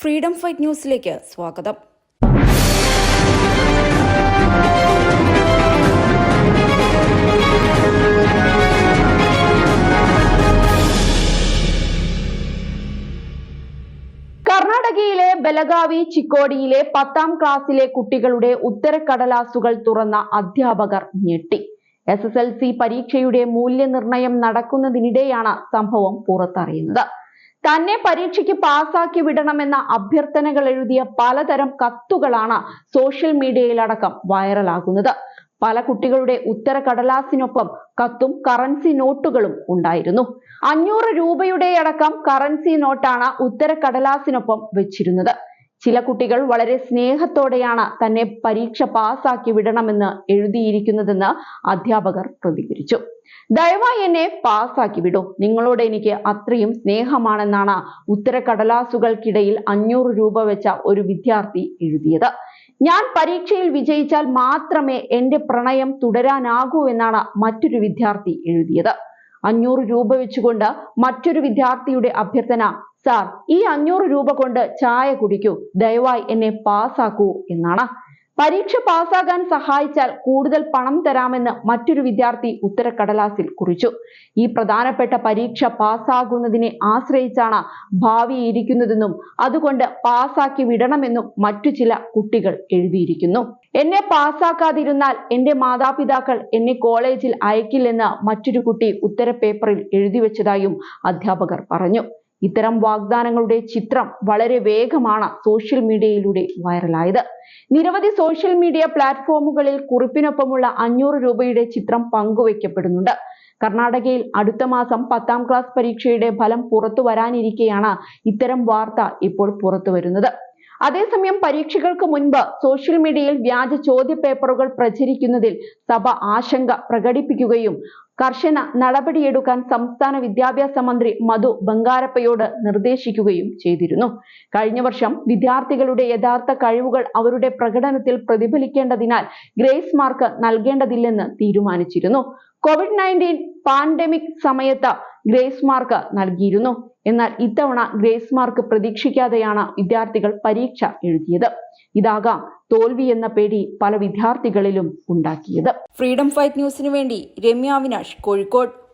Freedom fight ന്യൂസിലേക്ക് സ്വാഗതം. കർണാടകയിലെ ബലഗാവി ചിക്കോടിയിലെ പത്താം ക്ലാസ്സിലെ കുട്ടികളുടെ ഉത്തരക്കടലാസുകൾ തുറന്ന അധ്യാപകർ ഞെട്ടി. എസ് എസ് എൽ സി പരീക്ഷയുടെ മൂല്യനിർണയം നടക്കുന്നതിനിടെയാണ് സംഭവം പുറത്തറിയുന്നത്. തന്നെ പരീക്ഷയ്ക്ക് പാസാക്കി വിടണമെന്ന അഭ്യർത്ഥനകൾ എഴുതിയ പലതരം കത്തുകളാണ് സോഷ്യൽ മീഡിയയിലടക്കം വൈറലാകുന്നത്. പല കുട്ടികളുടെ ഉത്തര കടലാസിനൊപ്പം കത്തും കറൻസി നോട്ടുകളും ഉണ്ടായിരുന്നു. അഞ്ഞൂറ് രൂപയുടെ അടക്കം കറൻസി നോട്ടാണ് ഉത്തര കടലാസിനൊപ്പം വെച്ചിരുന്നത്. ചില കുട്ടികൾ വളരെ സ്നേഹത്തോടെയാണ് തന്നെ പരീക്ഷ പാസാക്കി വിടണമെന്ന് എഴുതിയിരിക്കുന്നതെന്ന് അധ്യാപകർ പ്രതികരിച്ചു. ദയവായി എന്നെ പാസാക്കി വിടൂ. നിങ്ങളോട് എനിക്ക് അത്രയും സ്നേഹമാണെന്നാണ് ഉത്തരക്കടലാസുകൾക്കിടയിൽ അഞ്ഞൂറ് രൂപ വെച്ച ഒരു വിദ്യാർത്ഥി എഴുതിയത്. ഞാൻ പരീക്ഷയിൽ വിജയിച്ചാൽ മാത്രമേ എന്റെ പ്രണയം തുടരാനാകൂ എന്നാണ് മറ്റൊരു വിദ്യാർത്ഥി എഴുതിയത്. അഞ്ഞൂറ് രൂപ വെച്ചുകൊണ്ട് മറ്റൊരു വിദ്യാർത്ഥിയുടെ അഭ്യർത്ഥന സാർ ഈ അഞ്ഞൂറ് രൂപ കൊണ്ട് ചായ കുടിക്കൂ. ദയവായി എന്നെ പാസ്സാക്കൂ എന്നാണ്. പരീക്ഷ പാസ്സാകാൻ സഹായിച്ചാൽ കൂടുതൽ പണം തരാമെന്ന് മറ്റൊരു വിദ്യാർത്ഥി ഉത്തരക്കടലാസിൽ കുറിച്ചു. ഈ പ്രധാനപ്പെട്ട പരീക്ഷ പാസ്സാകുന്നതിനെ ആശ്രയിച്ചാണ് ഭാവി ഇരിക്കുന്നതെന്നും അതുകൊണ്ട് പാസ്സാക്കി വിടണമെന്നും മറ്റു ചില കുട്ടികൾ എഴുതിയിരിക്കുന്നു. എന്നെ പാസ്സാക്കാതിരുന്നാൽ എന്റെ മാതാപിതാക്കൾ എന്നെ കോളേജിൽ അയക്കില്ലെന്ന് മറ്റൊരു കുട്ടി ഉത്തര പേപ്പറിൽ എഴുതി വെച്ചതായും അധ്യാപകർ പറഞ്ഞു. ഇത്തരം വാഗ്ദാനങ്ങളുടെ ചിത്രം വളരെ വേഗമാണ് സോഷ്യൽ മീഡിയയിലൂടെ വൈറലായത് നിരവധി സോഷ്യൽ മീഡിയ പ്ലാറ്റ്ഫോമുകളിൽ കുറിപ്പിനൊപ്പമുള്ള അഞ്ഞൂറ് രൂപയുടെ ചിത്രം പങ്കുവയ്ക്കപ്പെടുന്നുണ്ട്. കർണാടകയിൽ അടുത്ത മാസം പത്താം ക്ലാസ് പരീക്ഷയുടെ ഫലം പുറത്തു വരാനിരിക്കെയാണ് ഇത്തരം വാർത്ത ഇപ്പോൾ പുറത്തു വരുന്നത്. അതേസമയം പരീക്ഷകൾക്ക് മുൻപ് സോഷ്യൽ മീഡിയയിൽ വ്യാജ ചോദ്യ പേപ്പറുകൾ പ്രചരിക്കുന്നതിൽ സഭ ആശങ്ക പ്രകടിപ്പിക്കുകയും കർശന നടപടിയെടുക്കാൻ സംസ്ഥാന വിദ്യാഭ്യാസ മന്ത്രി മധു ബംഗാരപ്പയോട് നിർദ്ദേശിക്കുകയും ചെയ്തിരുന്നു. കഴിഞ്ഞ വർഷം വിദ്യാർത്ഥികളുടെ യഥാർത്ഥ കഴിവുകൾ അവരുടെ പ്രകടനത്തിൽ പ്രതിഫലിക്കേണ്ടതിനാൽ ഗ്രേസ് മാർക്ക് നൽകേണ്ടതില്ലെന്ന് തീരുമാനിച്ചിരുന്നു. കോവിഡ് നയന്റീൻ പാൻഡമിക് സമയത്ത് ഗ്രേസ് മാർക്ക് നൽകിയിരുന്നു. എന്നാൽ ഇത്തവണ ഗ്രേസ് മാർക്ക് പ്രതീക്ഷിക്കാതെയാണ് വിദ്യാർത്ഥികൾ പരീക്ഷ എഴുതിയത്. ഇതാകാം തോൽവി എന്ന പേടി പല വിദ്യാർത്ഥികളിലും ഉണ്ടാക്കിയത്. ഫ്രീഡം ഫൈറ്റ് ന്യൂസിനു വേണ്ടി രമ്യ അവിനാഷ് കോഴിക്കോട്.